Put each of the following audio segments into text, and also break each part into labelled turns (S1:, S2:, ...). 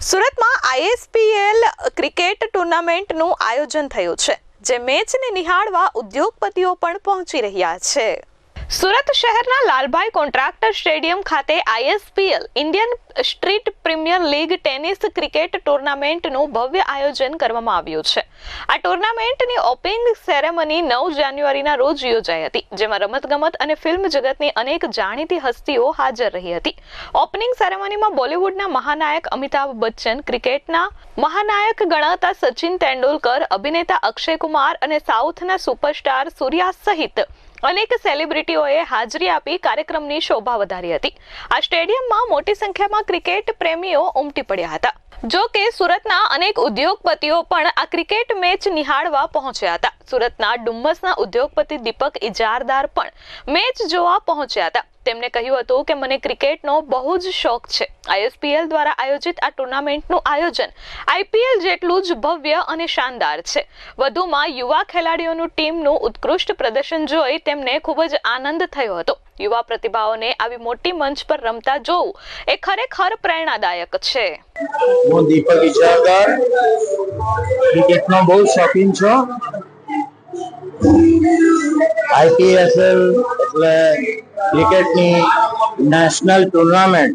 S1: સુરતમાં આઈએસપીએલ ક્રિકેટ ટુર્નામેન્ટનું આયોજન થયું છે, જે મેચને નિહાળવા ઉદ્યોગપતિઓ પણ પહોંચી રહ્યા છે. સુરત શહેરના લાલભાઈ કોન્ટ્રાક્ટર સ્ટેડિયમ ખાતે ISPL Indian street premier league tennis cricket ટુર્નામેન્ટનું ભવ્ય આયોજન કરવામાં આવ્યું છે. આ ટુર્નામેન્ટની ઓપનિંગ સેરેમની નવ જાન્યુઆરીના રોજ યોજાઈ હતી, જેમાં રમતગમત અને ફિલ્મ જગતની અનેક જાણીતી હસ્તીઓ હાજર રહી હતી. ઓપનિંગ સેરેમનીમાં બોલિવૂડના મહાનાયક અમિતાભ બચ્ચન, ક્રિકેટના મહાનાયક ગણાતા સચિન તેંડુલકર, અભિનેતા અક્ષય કુમાર અને સાઉથના સુપરસ્ટાર સૂર્યા સહિત અનેક સેલિબ્રિટીઓએ હાજરી આપી કાર્યક્રમની શોભા વધારી હતી. આ સ્ટેડિયમમાં મોટી સંખ્યામાં ક્રિકેટ પ્રેમીઓ ઉમટી પડ્યા હતા. જો કે સુરતના અનેક ઉદ્યોગપતિઓ પણ આ ક્રિકેટ મેચ નિહાળવા પહોંચ્યા હતા. સુરતના ડુમ્મસના ઉદ્યોગપતિ દીપક ઇજારદાર પણ મેચ જોવા પહોંચ્યા હતા. તેમણે કહ્યું હતું કે મને ક્રિકેટનો બહુ જ શોખ છે. આઈએસપીએલ દ્વારા આયોજિત આ ટુર્નામેન્ટનું આયોજન આઈપીએલ જેટલું જ ભવ્ય અને શાનદાર છે. વધુમાં યુવા ખેલાડીઓનું ટીમનું ઉત્કૃષ્ટ પ્રદર્શન જોઈ તેમને ખૂબ જ આનંદ થયો હતો. યુવા પ્રતિભાઓને આવી મોટી મંચ પર રમતા જોવું એ ખરેખર પ્રેરણાદાયક છે.
S2: હું દીપક ઇજારદાર ક્રિકેટનો બહુ શોખીન છું. આઈપીએસએલ એટલે ક્રિકેટની નેશનલ ટુર્નામેન્ટ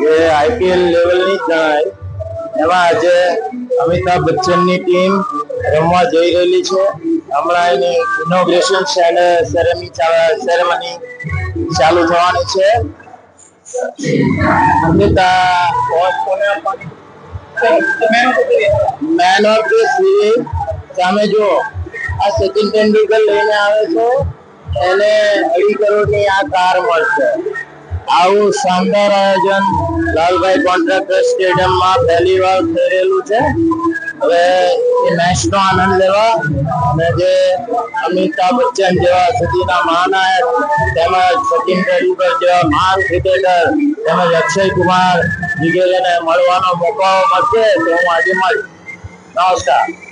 S2: જે આઈપીએલ લેવલની જણાય એમાં આજે અમિતાભ બચ્ચનની ટીમ રમવા જઈ રહેલી છે. હમણાં એની ઇનોગ્રેશન સેરેમની સેરેમની ચાલુ થવાની છે. Amitabh man of the series સામે જો આ સચિન તેંડુલકર લઈને આવે છે. એને અઢી કરોડની આ કાર મળશે. આવું શાનદાર આયોજન લાલભાઈ કોન્ટ્રાક્ટર સ્ટેડિયમમાં પહેલી વાર થયેલું છે. હવે એ મેચનો આનંદ લેવા અને જે અમિતાભ બચ્ચન જેવા સદીના મહાનાયક તેમજ સચિન તેંડુલકર જેવા મહાન ક્રિકેટર તેમજ અક્ષય કુમાર વગેરેને મળવાનો મોકો મળશે તો હું આજે મળીશ નમસ્કાર.